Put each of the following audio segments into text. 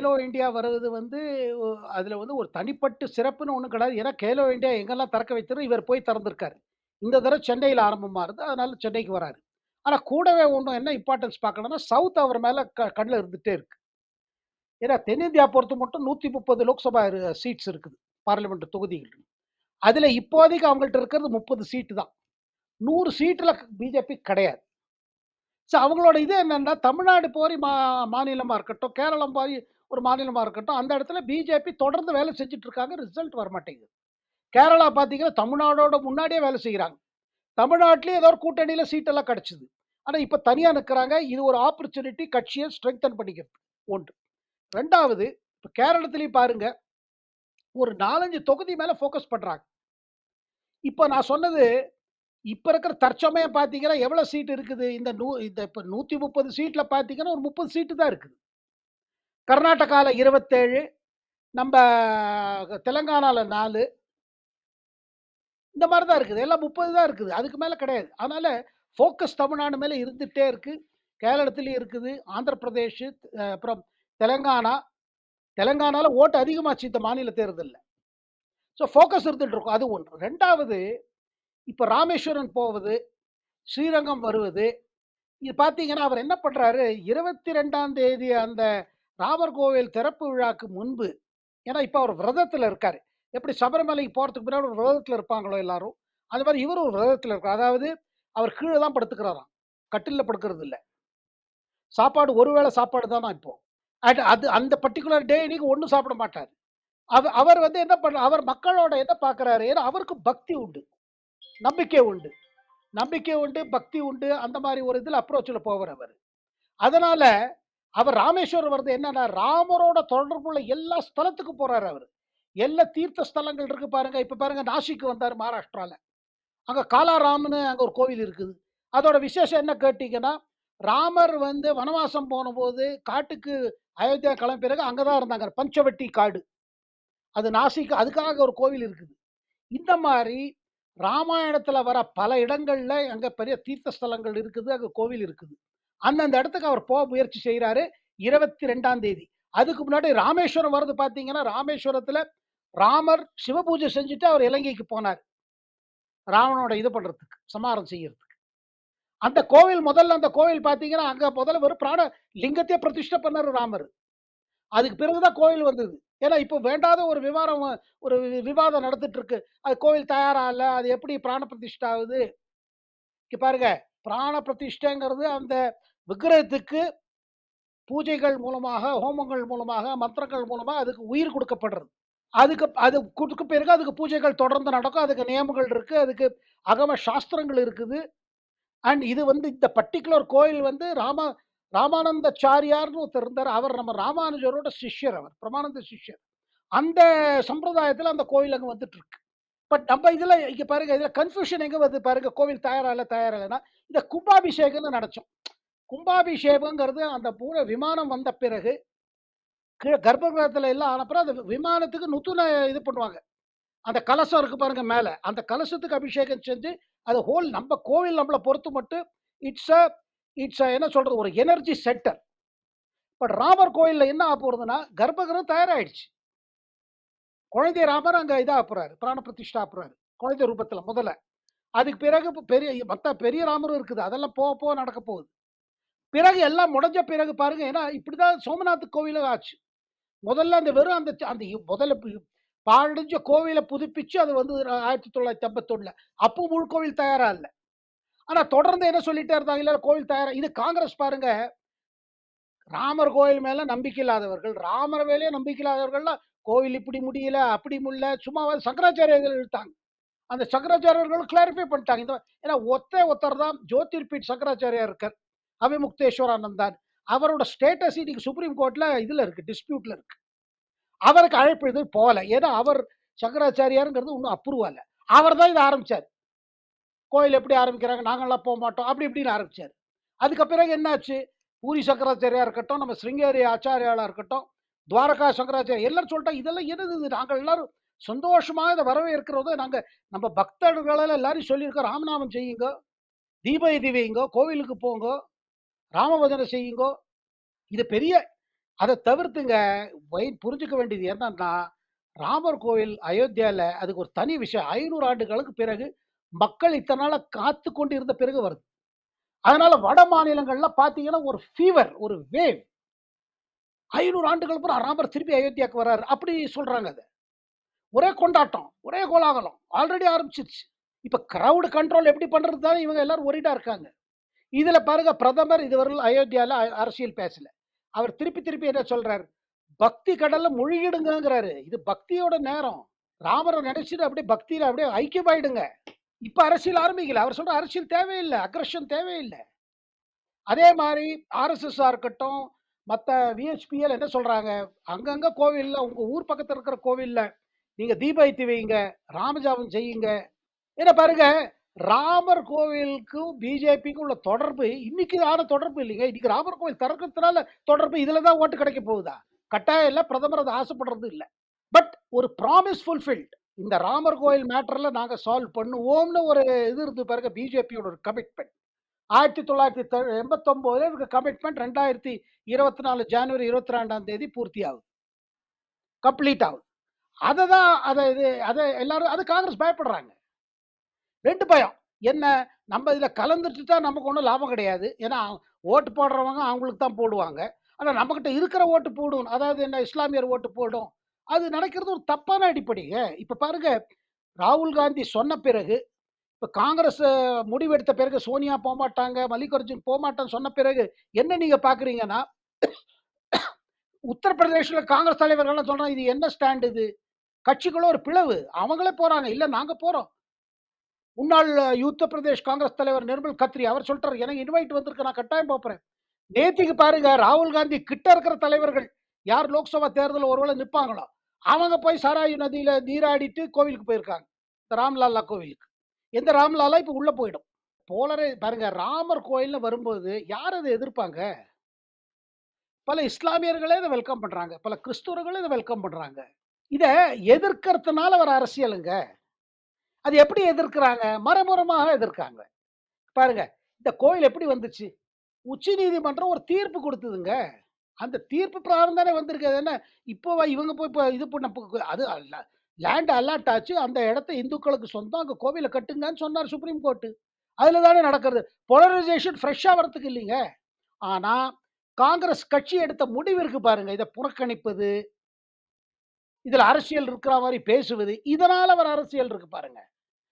Khelo India வருவது வந்து அதில் வந்து ஒரு தனிப்பட்டு சிறப்புன்னு ஒண்ணும் கிடையாது. ஏன்னா கேலோ இந்தியா எங்கெல்லாம் திறக்க வைத்ததோ இவர் போய் திறந்திருக்காரு. இந்த தடவ சென்னையில ஆரம்பமானது. அதனால சென்னைக்கு வராரு. ஆனா கூடவே ஒண்ணும் என்ன இம்பார்ட்டன்ஸ் பார்க்கணும்னா, சவுத் அவர் மேல க கண்ணில் இருந்துகிட்டே இருக்கு. ஏன்னா தென்னிந்தியா பொறுத்து மட்டும் 130 லோக்சபா சீட்ஸ் இருக்குது. பார்லிமென்ட் தொகுதிகள். அதில் இப்போதைக்கு அவங்கள்ட்ட இருக்கிறது 30 சீட்டு தான். நூறு சீட்டில் பிஜேபி கிடையாது. ஸோ அவங்களோட இது என்னன்னா, தமிழ்நாடு போரி மா மாநிலமா இருக்கட்டும், கேரளம் போய் ஒரு மாநிலமாக இருக்கட்டும், அந்த இடத்துல பிஜேபி தொடர்ந்து வேலை செஞ்சுட்டு இருக்காங்க. ரிசல்ட் வரமாட்டேங்குது. கேரளா பார்த்தீங்கன்னா, தமிழ்நாடோட முன்னாடியே வேலை செய்கிறாங்க தமிழ்நாட்டிலே ஏதோ ஒரு கூட்டணியில் சீட்டெல்லாம் கிடச்சிது ஆனால் இப்போ தனியாக நிற்கிறாங்க இது ஒரு ஆப்பர்ச்சுனிட்டி கட்சியை ஸ்ட்ரெங்தன் பண்ணிக்கிறது. ஒன்று ரெண்டாவது இப்போ கேரளத்துலேயும் பாருங்க. ஒரு 4, 5 தொகுதி மேலே ஃபோக்கஸ் பண்ணுறாங்க இப்போ நான் சொன்னது, இப்போ இருக்கிற தற்சமயம் பார்த்தீங்கன்னா, எவ்வளோ சீட் இருக்குது? இந்த நூ இந்த இப்போ நூற்றி முப்பது சீட்டில் பார்த்தீங்கன்னா, ஒரு 30 சீட்டு தான் இருக்குது. கர்நாடகாவில் இருபத்தேழு நம்ம தெலங்கானாவில் நாலு இந்த மாதிரி தான் இருக்குது. எல்லாம் 30 தான் இருக்குது. அதுக்கு மேலே கிடையாது. அதனால் ஃபோக்கஸ் தமிழ்நாடு மேலே இருந்துகிட்டே இருக்குது கேரளத்துலேயும் இருக்குது. ஆந்திர பிரதேஷ், அப்புறம் தெலங்கானா. தெலங்கானாவில் ஓட்டு அதிகமாச்சு இந்த மாநில தேர்தலில் ஸோ ஃபோக்கஸ் இருந்துட்டு இருக்கும். அது ஒன்று ரெண்டாவது இப்போ ராமேஸ்வரன் போவது, ஸ்ரீரங்கம் வருவது. இது பார்த்தீங்கன்னா, அவர் என்ன பண்ணுறாரு இருபத்தி ரெண்டாம் தேதி அந்த ராமர் கோவில் திறப்பு விழாக்கு முன்பு ஏன்னா இப்போ அவர் விரதத்தில் இருக்கார் எப்படி சபரிமலைக்கு போகிறதுக்கு முன்னாடி ஒரு விரதத்தில் இருப்பாங்களோ எல்லாரும், அது மாதிரி இவர் ஒரு விரதத்தில் இருக்கார் அதாவது அவர் கீழே தான் படுத்துக்கிறாராம். கட்டிலில் படுக்கிறது இல்லை சாப்பாடு ஒரு வேளை சாப்பாடு தானா இப்போ. அட் அது அந்த பர்ட்டிகுலர் டே அன்னைக்கு ஒன்றும் சாப்பிட மாட்டார் அவ அவர் வந்து என்ன பண்ண அவர் மக்களோட என்ன பார்க்குறாரு, ஏன்னா அவருக்கு பக்தி உண்டு. நம்பிக்கை உண்டு. நம்பிக்கை உண்டு, பக்தி உண்டு. அந்த மாதிரி ஒரு இதில் அப்ரோச்சில் போவார் அவர் அதனால் அவர் ராமேஸ்வரம் வர்றது என்னன்னா, ராமரோட தொடர்புள்ள எல்லா ஸ்தலத்துக்கு போறாரு அவர் எல்லா தீர்த்த ஸ்தலங்கள் இருக்கு பாருங்க. இப்ப பாருங்க நாசிக்கு வந்தார் மகாராஷ்டிரால. அங்க காலாராம்னு அங்க ஒரு கோவில் இருக்குது. அதோட விசேஷம் என்ன கேட்டீங்கன்னா, ராமர் வந்து வனவாசம் போனபோது காட்டுக்கு அயோத்தியா கிளம்ப பிறகு அங்கதான் இருந்தாங்க. பஞ்சவட்டி காடு. அது நாசிக்கு அதுக்காக ஒரு கோவில் இருக்குது. இந்த மாதிரி ராமாயணத்துல வர பல இடங்கள்ல அங்க பெரிய தீர்த்த ஸ்தலங்கள் இருக்குது. அங்க கோவில் இருக்குது. அந்தந்த இடத்துக்கு அவர் போக முயற்சி செய்கிறாரு இருபத்தி ரெண்டாம் தேதி. அதுக்கு முன்னாடி ராமேஸ்வரம் வர்றது பார்த்தீங்கன்னா, ராமேஸ்வரத்தில் ராமர் சிவபூஜை செஞ்சுட்டு அவர் இலங்கைக்கு போனார் ராவணோட இது பண்றதுக்கு, சமாரம் செய்யறதுக்கு. அந்த கோவில் முதல்ல அந்த கோவில் பார்த்தீங்கன்னா, அங்க முதல்ல ஒரு பிராண லிங்கத்தையே பிரதிஷ்டை பண்ணார் ராமர். அதுக்கு பிறகு தான் கோவில் வந்தது. ஏன்னா இப்போ வேண்டாத ஒரு விவாதம் ஒரு விவாதம் நடந்துட்டு இருக்கு. அது கோவில் தயாராகல. அது எப்படி பிராண பிரதிஷ்டை ஆகுது? இங்க பாருங்க. பிராண பிரதிஷ்டைங்கிறது அந்த விக்கிரகத்துக்கு பூஜைகள் மூலமாக, ஹோமங்கள் மூலமாக, மந்திரங்கள் மூலமாக அதுக்கு உயிர் கொடுக்கப்படுறது அதுக்கு அது கொடுக்க பிறகு அதுக்கு பூஜைகள் தொடர்ந்து நடக்கும். அதுக்கு நியமங்கள் இருக்குது அதுக்கு அகம சாஸ்திரங்கள் இருக்குது. அண்ட் இது வந்து இந்த பர்ட்டிகுலர் கோயில் வந்து ராம சாரியார்னு ஒருத்தர் இருந்தார் அவர் நம்ம ராமானுஜரோட சிஷ்யர் அவர். பிரமானந்த சிஷ்யர். அந்த சம்பிரதாயத்தில் அந்த கோயில் அங்கே வந்துட்டு இருக்கு. பட் நம்ம இதில் இங்கே பாருங்க, இதில் கன்ஃப்யூஷன் எங்கே வருது பாருங்க. கோவில் தயாராகல, இல்லைன்னா இந்த கும்பாபிஷேகம்னு நடச்சோம். கும்பாபிஷேகம்ங்கிறது அந்த பூர விமானம் வந்த பிறகு, கீழே கர்ப்பகிரகத்தில் எல்லாம் ஆனப்பறம் அந்த விமானத்துக்கு நுத்துன இது பண்ணுவாங்க. அந்த கலசம் இருக்கு பாருங்க மேலே அந்த கலசத்துக்கு அபிஷேகம் செஞ்சு, அது ஹோல் நம்ம கோவில் நம்மளை பொறுத்து மட்டும் இட்ஸ் அ இட்ஸ் அ என்ன சொல்றது? ஒரு எனர்ஜி சென்டர். பட் ராமர் கோயிலில் என்ன ஆக போகிறதுனா கர்ப்பகிரகம் தயாராயிடுச்சு. குழந்தை ராமர் அங்கே இதாக போகிறாரு பிராண பிரதிஷ்டா போகிறாரு குழந்தை ரூபத்தில் முதல்ல. அதுக்கு பிறகு பெரிய மற்ற பெரிய ராமரும் இருக்குது. அதெல்லாம் போக போக நடக்க போகுது. பிறகு எல்லாம் முடிஞ்ச பிறகு பாருங்க, ஏன்னா இப்படிதான் சோமநாத் கோவிலும் ஆச்சு. முதல்ல அந்த வெறும் அந்த அந்த முதல்ல பாழடைஞ்ச கோவிலை புதுப்பிச்சு அது வந்து 1951ல. அப்போ முழு கோவில் தயாரா இல்லை ஆனா தொடர்ந்து என்ன சொல்லிட்டே இருந்தாங்க, இல்ல கோவில் தயாரா இது காங்கிரஸ் பாருங்க. ராமர் கோயில் மேல நம்பிக்கை இல்லாதவர்கள், ராமர் மேலேயே நம்பிக்கை இல்லாதவர்கள்லாம் கோவில் இப்படி முடியல, அப்படி முடியல, சும்மா சங்கராச்சாரியர்கள் இழுத்தாங்க. அந்த சங்கராச்சாரியர்களும் கிளாரிஃபை பண்ணிட்டாங்க. இந்த ஏன்னா ஒத்தே ஒத்தர் தான் ஜோதிர்பீட் சங்கராச்சாரியா இருக்கார். அபிமுக்தேஸ்வரானந்தான். அவரோட ஸ்டேட்டஸ் இன்னைக்கு சுப்ரீம் கோர்ட்ல இதுல இருக்கு. டிஸ்பியூட்ல இருக்கு. அவருக்கு அழைப்பு எதுவும் போகல. ஏன்னா அவர் சங்கராச்சாரியாருங்கிறது ஒன்றும் அப்ரூவ் ஆகல. அவர் தான் இதை ஆரம்பிச்சார் கோயில் எப்படி ஆரம்பிக்கிறாங்க, நாங்களாம் போக மாட்டோம் அப்படி இப்படின்னு ஆரம்பிச்சாரு. அதுக்கு பிறகு என்னாச்சு? பூரி சங்கராச்சாரியா இருக்கட்டும், நம்ம சிருங்கேரி ஆச்சாரியாலா இருக்கட்டும், துவாரகா சங்கராச்சாரியா எல்லாரும் சொல்லிட்டா இதெல்லாம் என்னது இது? நாங்க எல்லாரும் சந்தோஷமாக இதை வரவேற்கிறோம். நாங்கள் நம்ம பக்தர்களெல்லாம் எல்லாரும் சொல்லியிருக்கோம். ராமநாமம் செய்யுங்க. தீப திவியுங்க கோவிலுக்கு போங்கோ. ராமபஜனை செய்யுங்கோ. இது பெரிய அதை தவிர்த்துங்க வை புரிஞ்சுக்க வேண்டியது என்னன்னா, ராமர் கோவில் அயோத்தியால அதுக்கு ஒரு தனி விஷயம். ஐநூறு ஆண்டுகளுக்கு பிறகு மக்கள் இத்தனை நாளாக காத்து கொண்டு இருந்த பிறகு வருது. அதனால வட மாநிலங்கள்ல பார்த்தீங்கன்னா, ஒரு ஃபீவர், ஒரு வேவ். ஐநூறு ஆண்டுகள் அப்புறம் ராமர் திருப்பி அயோத்தியாவுக்கு வர்றாரு அப்படி சொல்றாங்க அது ஒரே கொண்டாட்டம், ஒரே கோலாகலம். ஆல்ரெடி ஆரம்பிச்சிருச்சு இப்ப கிரவுட் கண்ட்ரோல் எப்படி பண்றது தானே இவங்க எல்லாரும் ஒரிடா இருக்காங்க. இதில் பாருங்க பிரதமர் இதுவரையில் அயோத்தியாவில் அரசியல் பேசல. அவர் திருப்பி திருப்பி என்ன சொல்றாரு? பக்தி கடல்ல முழுகிடுங்கங்கிறாரு. இது பக்தியோட நேரம். ராமரை நினைச்சிட்டு அப்படியே பக்தியில அப்படியே ஐக்கியமாயிடுங்க. இப்ப அரசியல் ஆரம்பிக்கல. அவர் சொல்ற அரசியல் தேவையில்லை அக்ரஷன் தேவையில்லை அதே மாதிரி ஆர்எஸ்எஸ்ஸா இருக்கட்டும், மற்ற விஹெச்பிஎல் என்ன சொல்றாங்க? அங்கங்க கோவில்ல உங்க ஊர் பக்கத்தில் இருக்கிற கோவில்ல நீங்க தீப வைங்க வையுங்க. செய்யுங்க. ஏன்னா பாருங்க, ராமர் கோவிலுக்கும் பிஜேபிக்கும் உள்ள தொடர்பு இன்னைக்கு ஆன தொடர்பு இல்லைங்க. இன்னைக்கு ராமர் கோவில் திறக்கிறதுனால தொடர்பு இதுல தான் ஓட்டு கிடைக்க போகுதா? கட்டாயம் இல்லை பிரதமர் அதை ஆசைப்படுறது இல்லை பட் ஒரு ப்ராமிஸ் ஃபுல்ஃபில்ட். இந்த ராமர் கோயில் மேட்டர்ல நாங்க சால்வ் பண்ணுவோம்னு ஒரு இது இருந்து பாருங்க பிஜேபியோட ஒரு கமிட்மென்ட். 1989ல இவங்க கமிட்மென்ட் 2024 ஜனவரி 22ஆம் தேதி பூர்த்தி ஆகுது. கம்ப்ளீட் ஆகுது. அதை தான் அதை இது அதை எல்லாரும் அது காங்கிரஸ் பயப்படுறாங்க. ரெண்டு பயம். என்ன? நம்ம இதில் கலந்துட்டுட்டா நமக்கு ஒன்றும் லாபம் கிடையாது. ஏன்னா, ஓட்டு போடுறவங்க அவங்களுக்கு தான் போடுவாங்க. ஆனால் நம்மக்கிட்ட இருக்கிற ஓட்டு போடும். அதாவது என்ன இஸ்லாமியர் ஓட்டு போடும். அது நடக்கிறது ஒரு தப்பான அடிப்படைங்க. இப்போ பாருங்க, ராகுல் காந்தி சொன்ன பிறகு, இப்போ காங்கிரஸ் முடிவெடுத்த பிறகு சோனியா போகமாட்டாங்க மல்லிகார்ஜுன் போகமாட்டான்னு சொன்ன பிறகு, என்ன நீங்கள் பார்க்குறீங்கன்னா, உத்தரப்பிரதேசில் காங்கிரஸ் தலைவர்கள்லாம் சொல்கிறாங்க இது என்ன ஸ்டாண்ட் இது? கட்சிக்குள்ள ஒரு பிளவு. அவங்களே போகிறாங்க இல்லை நாங்கள் போகிறோம் முன்னாள் யூத்த பிரதேஷ் காங்கிரஸ் தலைவர் நிர்மல் கத்ரி அவர் சொல்லிட்டாரு, எனக்கு இன்வைட் வந்திருக்கு. நான் கட்டாயம் போப்போறேன். நேத்திக்கு பாருங்க, ராகுல் காந்தி கிட்ட இருக்கிற தலைவர்கள், யார் லோக்சபா தேர்தலில் ஒருவேளை நிப்பாங்களோ, அவங்க போய் சராயு நதியில நீராடிட்டு கோவிலுக்கு போயிருக்காங்க. இந்த ராம்லாலா கோவிலுக்கு. எந்த ராம்லாலா இப்போ உள்ள போயிடும். போலரே பாருங்க, ராமர் கோயில்ல வரும்போது யார் அதை எதிர்ப்பாங்க? பல இஸ்லாமியர்களே இதை வெல்கம் பண்றாங்க. பல கிறிஸ்துவர்களே இதை வெல்கம் பண்றாங்க. இத எதிர்க்கிறதுனால வர அரசியலுங்க. அது எப்படி எதிர்க்கிறாங்க? மறைமுறமாக எதிர்க்காங்க. பாருங்க, இந்த கோயில் எப்படி வந்துச்சு? உச்சநீதிமன்றம் ஒரு தீர்ப்பு கொடுத்ததுங்க அந்த தீர்ப்பு பிரகாரம் தானே வந்திருக்கு. என்ன இப்போ இவங்க போய் இப்போ இது பண்ண அது அல்ல லேண்ட் அலாட் ஆச்சு. அந்த இடத்த இந்துக்களுக்கு சொந்தம். அங்கே கோவிலை கட்டுங்கன்னு சொன்னார் சுப்ரீம் கோர்ட்டு அதில் தானே நடக்கிறது. போலரைசேஷன் ஃப்ரெஷ்ஷாக வரத்துக்கு இல்லைங்க. ஆனால் காங்கிரஸ் கட்சி எடுத்த முடிவு இருக்கு பாருங்க. இதை புறக்கணிப்பது. இதுல அரசியல் இருக்கிற மாதிரி பேசுவது. இதனால அவர் அரசியல் இருக்கு பாருங்க.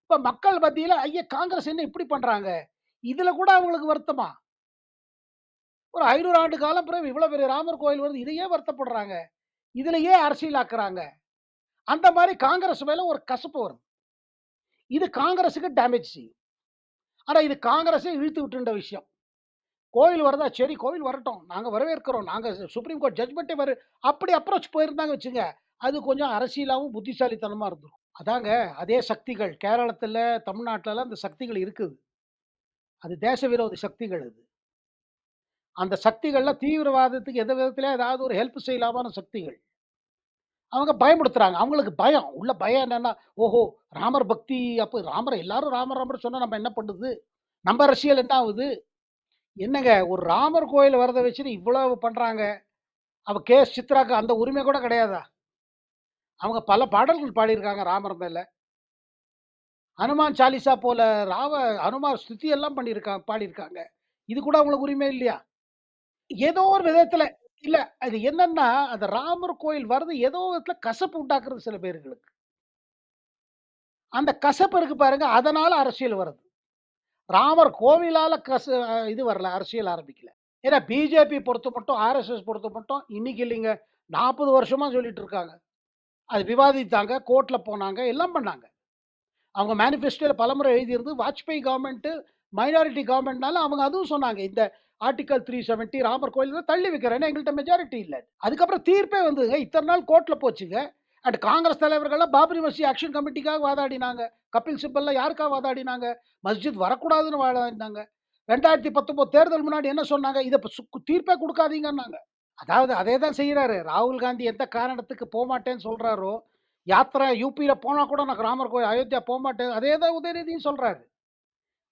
இப்ப மக்கள் மத்தியில ஐயா காங்கிரஸ் என்ன இப்படி பண்றாங்க? இதுல கூட அவங்களுக்கு வருத்தமா? ஒரு ஐநூறு ஆண்டு காலம் பிறகு இவ்வளவு பெரிய ராமர் கோயில் வருது. இதையே வருத்தப்படுறாங்க? இதுல அரசியலாக்குறாங்க? அந்த மாதிரி காங்கிரஸ் மேலே ஒரு கசப்பு வரும். இது காங்கிரஸுக்கு டேமேஜ் செய்யும். ஆனா இது காங்கிரஸே இழுத்து விட்டுண்ட விஷயம். கோவில் வரதா சரி கோவில் வரட்டும். நாங்க வரவேற்கிறோம். நாங்க சுப்ரீம் கோர்ட் ஜட்மெண்ட்டே வரு அப்படி அப்ரோச் போயிருந்தாங்க வச்சுங்க. அது கொஞ்சம் அரசியலாகவும் புத்திசாலித்தனமாக இருந்திருக்கும். அதாங்க அதே சக்திகள் கேரளத்தில் தமிழ்நாட்டிலலாம் அந்த சக்திகள் இருக்குது. அது தேச விரோத சக்திகள் அது. அந்த சக்திகள்லாம் தீவிரவாதத்துக்கு எந்த விதத்தில் ஏதாவது ஒரு ஹெல்ப் செய்யலாமான சக்திகள். அவங்க பயமுடுத்துறாங்க. அவங்களுக்கு பயம். உள்ள பயம் என்னன்னா, ஓஹோ! ராமர் பக்தி அப்போ ராமர் எல்லாரும் ராமர் ராமர் சொன்னால் நம்ம என்ன பண்ணுது? நம்ம அரசியல் என்ன ஆகுது என்னங்க ஒரு ராமர் கோயில் வரதை வச்சுட்டு இவ்வளவு பண்ணுறாங்க அவள் கே.எஸ். சித்ராக்கு அந்த உரிமை கூட கிடையாதா? அவங்க பல பாடல்கள் பாடியிருக்காங்க ராமர் மேல. ஹனுமான் சாலிசா போல ராவ ஹனுமார் ஸ்துதி எல்லாம் பண்ணியிருக்காங்க பாடியிருக்காங்க. இது கூட அவங்களுக்கு உரிமை இல்லையா? ஏதோ ஒரு விதத்துல இல்ல அது என்னன்னா, அந்த ராமர் கோயில் வர்றது ஏதோ விதத்துல கசப்பு உண்டாக்குறது சில பேர்களுக்கு. அந்த கசப்பு இருக்கு பாருங்க, அதனால அரசியல் வருது. ராமர் கோவிலால கச இது வரல, அரசியல் ஆரம்பிக்கல. ஏன்னா பிஜேபி பொறுத்த மட்டும், ஆர்எஸ்எஸ் பொறுத்த மட்டும் இன்னைக்கு இல்லைங்க. 40 வருஷமா சொல்லிட்டு இருக்காங்க. அது விவாதித்தாங்க, கோர்ட்டில் போனாங்க, எல்லாம் பண்ணாங்க. அவங்க மேனிஃபெஸ்டோவில் பலமுறை எழுதியிருந்து வாஜ்பாய் கவர்மெண்ட்டு மைனாரிட்டி கவர்மெண்ட்னால அவங்க அதுவும் சொன்னாங்க. இந்த ஆர்டிகல் த்ரீ செவன்ட்டி ராமர் கோயில தள்ளி வைக்கிறேன்னு ஏன்னா மெஜாரிட்டி இல்லை அதுக்கப்புறம் தீர்ப்பே வந்ததுங்க. இத்தனை நாள் கோர்ட்டில் போச்சுங்க. அண்ட் காங்கிரஸ் தலைவர்கள்லாம் பாபரி மஸ்ஜித் ஆக்ஷன் கமிட்டிக்காக வாதாடினாங்க. கபில் சிபல்லாம் யாருக்காக வாதாடினாங்க? மஸ்ஜித் வரக்கூடாதுன்னு வாதாடினாங்க. 2019 தேர்தல் முன்னாடி என்ன சொன்னாங்க? இதை சு தீர்ப்பே கொடுக்காதீங்கன்னாங்க அதாவது அதே தான் செய்கிறாரு ராகுல் காந்தி எந்த காரணத்துக்கு போகமாட்டேன்னு சொல்கிறாரோ யாத்ரா யூபியில் போனால் கூட நான் ராமர் கோயில் அயோத்தியா போகமாட்டேன் அதே தான் உதயநிதியும் சொல்கிறாரு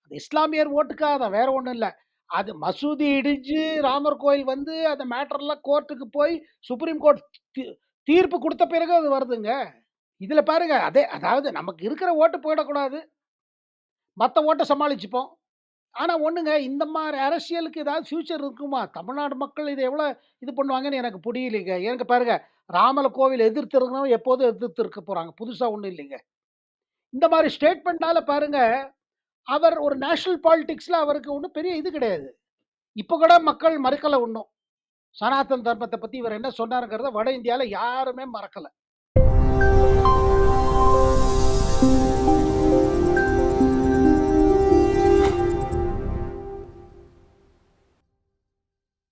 அது இஸ்லாமியர் ஓட்டுக்காக தான் வேற ஒன்றும் இல்லை அது மசூதி இடிஞ்சு, ராமர் கோயில் வந்து அந்த மேட்டர்லாம் கோர்ட்டுக்கு போய் சுப்ரீம் கோர்ட் தீ தீர்ப்பு கொடுத்த பிறகு அது வருதுங்க. இதில் பாருங்க அதே அதாவது நமக்கு இருக்கிற ஓட்டு போயிடக்கூடாது. மற்ற ஓட்டை சமாளிச்சுப்போம். ஆனால் ஒன்றுங்க இந்த மாதிரி அரசியலுக்கு ஏதாவது ஃப்யூச்சர் இருக்குமா? தமிழ்நாடு மக்கள் இதை எவ்வளோ இது பண்ணுவாங்கன்னு எனக்கு புரியலைங்க. எனக்கு பாருங்க, ராமல கோவில் எதிர்த்து இருந்தவங்க எப்போதும் எதிர்த்து இருக்க போகிறாங்க புதுசாக ஒன்றும் இல்லைங்க. இந்த மாதிரி ஸ்டேட்மெண்ட்னால பாருங்க, அவர் ஒரு நேஷனல் பாலிடிக்ஸில் அவருக்கு ஒன்றும் பெரிய இது கிடையாது. இப்போ கூட மக்கள் மறுக்கலை ஒன்றும் சனாதன் தர்மத்தை பற்றி இவர் என்ன சொன்னாருங்கிறத வட இந்தியாவில் யாருமே மறக்கலை